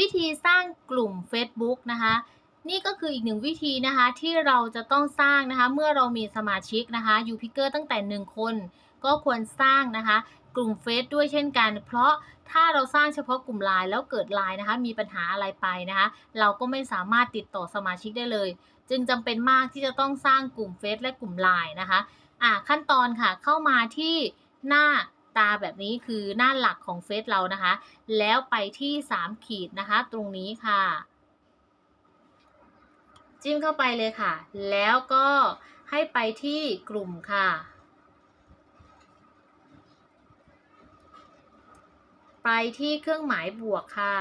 วิธีสร้างกลุ่ม Facebook นะคะ นี่ก็คืออีกหนึ่งวิธีนะคะที่เราจะต้องสร้างนะคะ เมื่อเรามีสมาชิกนะคะยูพิเกอร์ตั้งแต่ 1 คน ก็ควรสร้างนะคะ กลุ่มเฟซด้วยเช่นกัน เพราะถ้าเราสร้างเฉพาะกลุ่มไลน์แล้วเกิดไลน์นะคะ มีปัญหาอะไรไปนะคะ เราก็ไม่สามารถติดต่อสมาชิกได้เลย จึงจำเป็นมากที่จะต้องสร้างกลุ่มเฟซและกลุ่มไลน์นะคะอะขั้นตอนค่ะเข้ามาที่หน้า ตาแบบนี้คือหน้าหลักของเฟซเรานะคะ แล้วไปที่ 3 ขีดนะคะ ตรงนี้ค่ะ จิ้มเข้าไปเลยค่ะ แล้วก็ให้ไปที่กลุ่มค่ะ ไปที่เครื่องหมายบวกค่ะ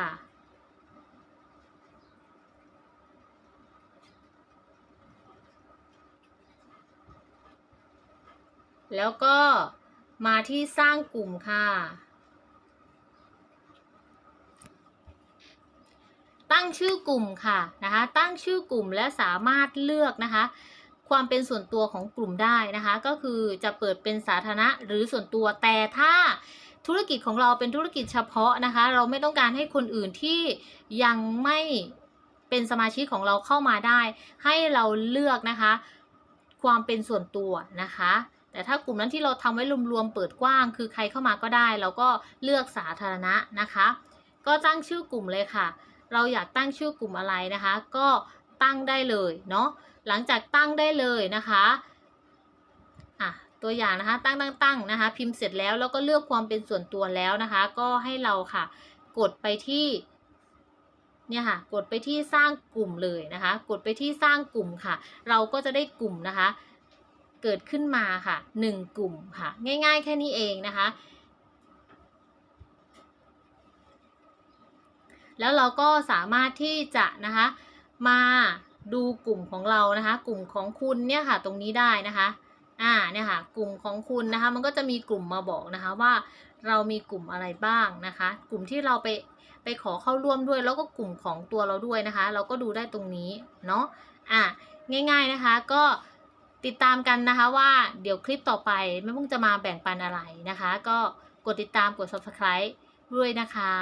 แล้วก็ มาที่สร้างกลุ่มค่ะ ตั้งชื่อกลุ่มค่ะนะคะ ตั้งชื่อกลุ่มและสามารถเลือกนะคะ ความเป็นส่วนตัวของกลุ่มได้นะคะ ก็คือจะเปิดเป็นสาธารณะหรือส่วนตัวแต่ถ้าธุรกิจของเราเป็นธุรกิจเฉพาะนะคะ เราไม่ต้องการให้คนอื่นที่ยังไม่เป็นสมาชิกของเราเข้ามาได้ ให้เราเลือกนะคะ ความเป็นส่วนตัวนะคะ แต่ถ้ากลุ่มนั้นที่เราทำไว้รวมๆเปิดกว้าง คือใครเข้ามาก็ได้ เราก็เลือกสาธารณะนะคะ ก็ตั้งชื่อกลุ่มเลยค่ะ เราอยากตั้งชื่อกลุ่มอะไรนะคะ ก็ตั้งได้เลยเนาะหลังจากตั้งได้เลยนะคะอะตัวอย่างนะคะตั้งตั้งตั้งนะคะ พิมพ์เสร็จแล้วแล้วก็เลือกความเป็นส่วนตัวแล้วนะคะ ก็ให้เราค่ะ กดไปที่เนี่ยค่ะ กดไปที่สร้างกลุ่มเลยนะคะ กดไปที่สร้างกลุ่มค่ะ เราก็จะได้กลุ่มนะคะ เกิดขึ้นมาค่ะหนึ่งกลุ่มค่ะ ง่ายๆ แค่นี้เองนะคะ แล้วเราก็สามารถที่จะนะคะมาดูกลุ่มของเรานะคะ กลุ่มของคุณเนี่ยค่ะ ตรงนี้ได้นะคะอ่าเนี่ยค่ะ กลุ่มของคุณนะคะ มันก็จะมีกลุ่มมาบอกนะคะว่าเรามีกลุ่มอะไรบ้างนะคะ กลุ่มที่เราไปไปขอเข้าร่วมด้วย แล้วก็กลุ่มของตัวเราด้วยนะคะ เราก็ดูได้ตรงนี้เนาะอะง่าย ๆนะคะ ก็ ติดตามกันนะคะว่าเดี๋ยวคลิปต่อไปแม่พุ่งจะมาแบ่งปันอะไรนะคะ ก็กดติดตามกด subscribe ด้วยนะคะ